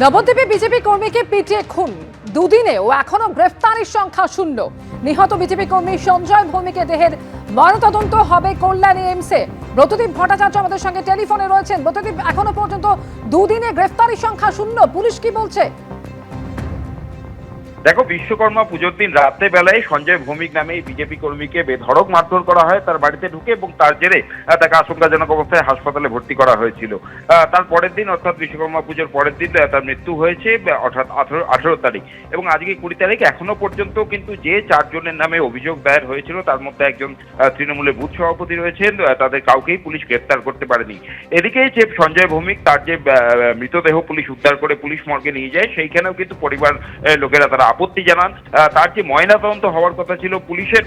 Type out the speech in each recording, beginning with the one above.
নবদ্বীপে বিজেপি কর্মীকে পিটিয়ে খুন। দুদিনেও এখনও গ্রেফতারির সংখ্যা শূন্য। নিহত বিজেপি কর্মী সঞ্জয় ভৌমিকের দেহের ময়নতদন্ত হবে কল্যাণী এমসে ব্রতদীপ ভট্টাচার্য আমাদের সঙ্গে টেলিফোনে রয়েছেন। ব্রতদীপ এখনও পর্যন্ত দুদিনে গ্রেফতারির সংখ্যা শূন্য। পুলিশ কি বলছে? দেখো, বিশ্বকর্মা পুজোর দিন রাত্রে বেলায় সঞ্জয় ভৌমিক নামে এই বিজেপি কর্মীকে বেধড়ক মারধর করা হয়। তার বাড়িতে ঢুকে এবং তার জেরে তাকে আশঙ্কাজনক অবস্থায় হাসপাতালে ভর্তি করা হয়েছিল। তার পরের দিন, অর্থাৎ বিশ্বকর্মা পুজোর পরের দিন তার মৃত্যু হয়েছে অর্থাৎ আঠারো আঠারো তারিখ। এবং আজকে কুড়ি তারিখ, এখনও পর্যন্ত কিন্তু যে চারজনের নামে অভিযোগ দায়ের হয়েছিল, তার মধ্যে একজন তৃণমূলের বুথ সভাপতি রয়েছেন তাদের কাউকেই পুলিশ গ্রেপ্তার করতে পারেনি। এদিকে যে সঞ্জয় ভৌমিক, তার যে মৃতদেহ পুলিশ উদ্ধার করে পুলিশ মর্গে নিয়ে যায়, সেইখানেও কিন্তু পরিবার লোকেরা তারা আপত্তি জানান। তার যে ময়নাতদন্ত হওয়ার কথা ছিল পুলিশের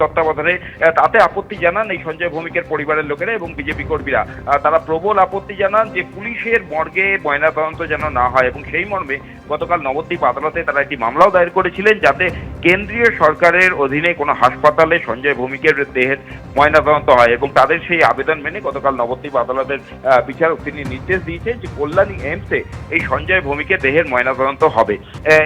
তত্ত্বাবধানে তাতে আপত্তি জানান এই সঞ্জয় ভৌমিকের পরিবারের লোকেরা এবং বিজেপি কর্মীরা। তারা প্রবল আপত্তি জানান যে পুলিশের মর্গে ময়নাতদন্ত যেন না হয় এবং সেই মর্মে গতকাল নবদ্বীপ আদালতে তারা একটি মামলাও দায়ের করেছিলেন যাতে কেন্দ্রীয় সরকারের অধীনে কোনো হাসপাতালে সঞ্জয় ভৌমিকের দেহের ময়নাতদন্ত হয় এবং তাদের সেই আবেদন মেনে গতকাল নবদ্বীপ আদালতের বিচারক তিনি নির্দেশ দিয়েছেন যে কল্যাণী এমসে এই সঞ্জয় ভৌমিকের দেহের ময়নাতদন্ত হবে।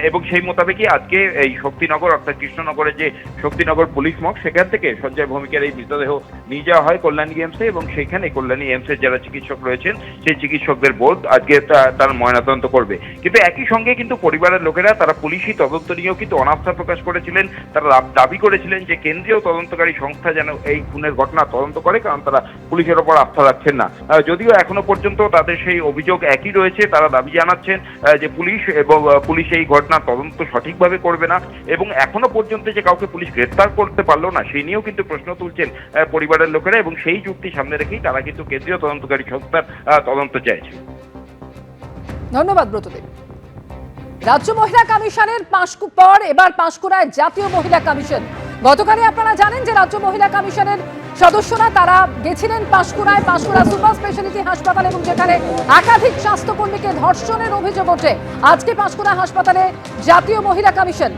এবং সেই মোতাবেকই আজকে এই শক্তিনগর অর্থাৎ কৃষ্ণনগরের যে শক্তিনগর পুলিশ মক সেখান থেকে সঞ্জয় ভৌমিকের এই মৃতদেহ নিয়ে যাওয়া হয় কল্যাণী এমসে এবং সেখানে কল্যাণী এমসের যারা চিকিৎসক রয়েছেন, সেই চিকিৎসকদের বোর্ড আজকে তার ময়নাতদন্ত করবে। কিন্তু একই সঙ্গে কিন্তু পরিবারের লোকেরা, তারা পুলিশি তদন্ত নিয়েও কিন্তু অনাস্থা প্রকাশ করেছিলেন, তারা দাবি করেছিলেন যে কেন্দ্রীয় তদন্তকারী সংস্থা যেন এই খুনের ঘটনা তদন্ত করে, কারণ তারা পুলিশের ওপর আস্থা রাখছেন না। যদিও এখনও পর্যন্ত তাদের সেই অভিযোগ একই রয়েছে, তারা দাবি জানাচ্ছেন যে পুলিশ এবং পুলিশ এই ঘটনার তদন্ত সঠিকভাবে করবে না এবং এখনও পর্যন্ত যে কাউকে পুলিশ গ্রেফতার করতে পারল না, সেই নিয়েও কিন্তু প্রশ্ন তুলছেন পরিবারের লোকেরা এবং সেই যুক্তি সামনে রেখেই তারা কিন্তু কেন্দ্রীয় তদন্তকারী সংস্থার তদন্ত চাইছে। ধন্যবাদ ব্রতদীপ। রাজ্য মহিলা কমিশনের পাঁশকু পর এবার পাঁশকুড়ায় জাতীয় মহিলা কমিশন। গতকালে আপনারা জানেন যে রাজ্য মহিলা কমিশনের সদস্যরা তারা গেছিলেন পাঁশকুড়ায়, পাঁশকুড়া সুপার স্পেশালিটি হাসপাতাল এবং যেখানে একাধিক স্বাস্থ্যকর্মীকে ধর্ষণের অভিযোগ ওঠে। আজকে পাঁশকুড়া হাসপাতালে জাতীয় মহিলা কমিশন।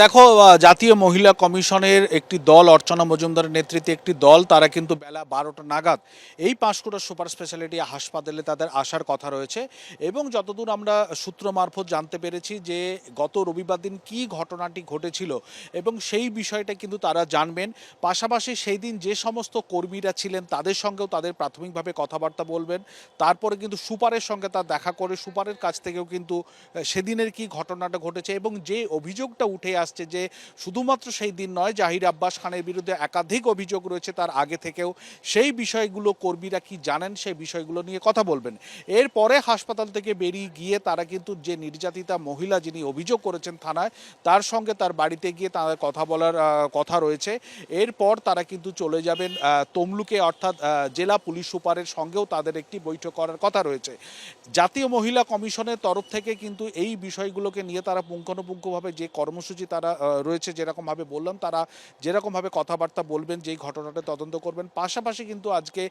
দেখো জাতীয় মহিলা কমিশনের একটি দল, অর্চনা মজুমদারের নেতৃত্বে একটি দল, তারা কিন্তু বেলা বারোটা নাগাদ এই পাঁশকুড়া সুপার স্পেশালিটি হাসপাতালে তাদের আসার কথা রয়েছে। এবং যতদূর আমরা সূত্র মারফত জানতে পেরেছি যে, গত রবিবার দিন কি ঘটনাটি ঘটেছিল এবং সেই বিষয়টা কিন্তু তারা জানবেন। পাশাপাশি সেই দিন যে সমস্ত কর্মীরা ছিলেন, তাদের সঙ্গেও তাদের প্রাথমিকভাবে কথাবার্তা বলবেন। তারপরে কিন্তু সুপারের সঙ্গে তার দেখা করে, সুপারের কাছ থেকেও কিন্তু সেদিনের কি ঘটনাটা ঘটেছে এবং যে অভিযোগটা উঠে আসছে যে শুধুমাত্র সেই দিন নয়, জাহির আব্বাস খানের বিরুদ্ধে একাধিক অভিযোগ রয়েছে তার আগে থেকেও। সেই বিষয়গুলো কর্মীরা কি জানেন সেই বিষয়গুলো নিয়ে কথা বলবেন। এরপরে হাসপাতাল থেকে বেরিয়ে গিয়ে তারা কিন্তু যে নির্যাতিতা মহিলা যিনি অভিযোগ করেছেন থানায়, তার সঙ্গে তার বাড়িতে গিয়ে তাদের কথা বলার কথা রয়েছে। এরপর তারা কিন্তু চলে যাবেন তমলুকে অর্থাৎ জেলা পুলিশ সুপারের সঙ্গেও তাদের একটি বৈঠক করার কথা রয়েছে। জাতীয় মহিলা কমিশনের তরফ থেকে কিন্তু এই বিষয়গুলোকে নিয়ে তারা পুঙ্খানুপুঙ্খভাবে যে কর্মসূচি তারা আহ, রয়েছে যেরকমভাবে বললাম তারা যেরকমভাবে কথাবার্তা বলবেন যেই ঘটনাটা তদন্ত করবেন। পাশাপাশি কিন্তু আজকে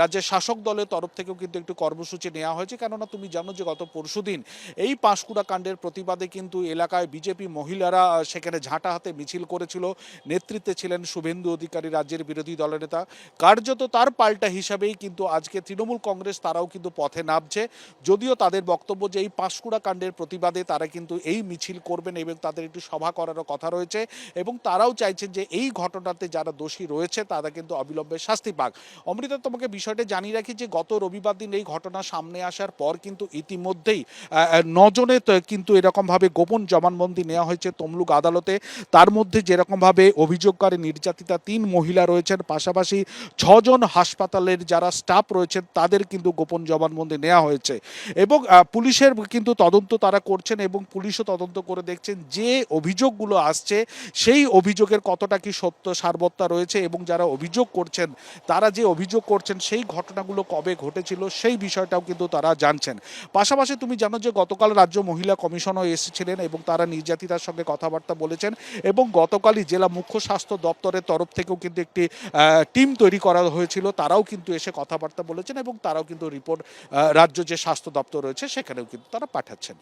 রাজ্যের শাসক দলের তরফ থেকেও কিন্তু একটু কর্মসূচি নেওয়া হয়েছে। কেননা তুমি জানো যে গত পরশুদিন এই পাঁশকুড়া কাণ্ডের প্রতিবাদে কিন্তু এলাকায় বিজেপি মহিলারা সেখানে ঝাঁটা হাতে মিছিল করেছিল। নেতৃত্বে ছিলেন শুভেন্দু অধিকারী রাজ্যের বিরোধী দলের নেতা। কার্যত তার পাল্টা হিসাবেই কিন্তু আজকে তৃণমূল কংগ্রেস তারাও কিন্তু পথে নামছে। যদিও তাদের বক্তব্য যে এই পাঁশকুড়া কাণ্ডের প্রতিবাদে তারা কিন্তু এই মিছিল করবেন এবং তাদের একটু সভা করারও কথা রয়েছে এবং তারাও চাইছেন যে এই ঘটনাতে যারা দোষী রয়েছে তারা কিন্তু অবিলম্বে শাস্তি পাক। অমৃতা, তোমাকে বিষয়টা জানিয়ে রাখি যে গত রবিবার দিন এই ঘটনা সামনে আসার পর কিন্তু ইতিমধ্যেই নজনে কিন্তু এরকমভাবে গোপন জবানবন্দি নেওয়া হয়েছে তমলুক আদালতে। তার মধ্যে যেরকমভাবে অভিযোগকারী নির্যাতিতা তিন মহিলা রয়েছেন, পাশাপাশি ছজন হাসপাতালের যারা স্টাফ রয়েছেন তাদের কিন্তু গোপন জবানবন্দি নেওয়া হয়েছে। এবং পুলিশের কিন্তু তদন্ত তারা করছেন এবং পুলিশও তদন্ত করে দেখছেন যে অভিযোগগুলো আসছে, সেই অভিযোগের কতটা কি সত্য সারবত্তা রয়েছে এবং যারা অভিযোগ করছেন, তারা যে অভিযোগ করছেন, সেই ঘটনাগুলো কবে ঘটেছিল, সেই বিষয়টাও কিন্তু তারা জানছেন। পাশাপাশি তুমি জানো যে গতকাল রাজ্য মহিলা কমিশনও এসেছিলেন এবং তারা নির্যাতিতার সঙ্গে কথাবার্তা বলেছেন এবং গতকালই জেলা মুখ্য স্বাস্থ্য দপ্তরের তরফ থেকেও কিন্তু একটি টিম তৈরি করা হয়েছিল, তারাও কিন্তু এসে কথাবার্তা বলেছেন এবং তারাও কিন্তু রিপোর্ট রাজ্য যে স্বাস্থ্য দপ্তর রয়েছে, সেখানেও কিন্তু তারা পাঠাচ্ছেন।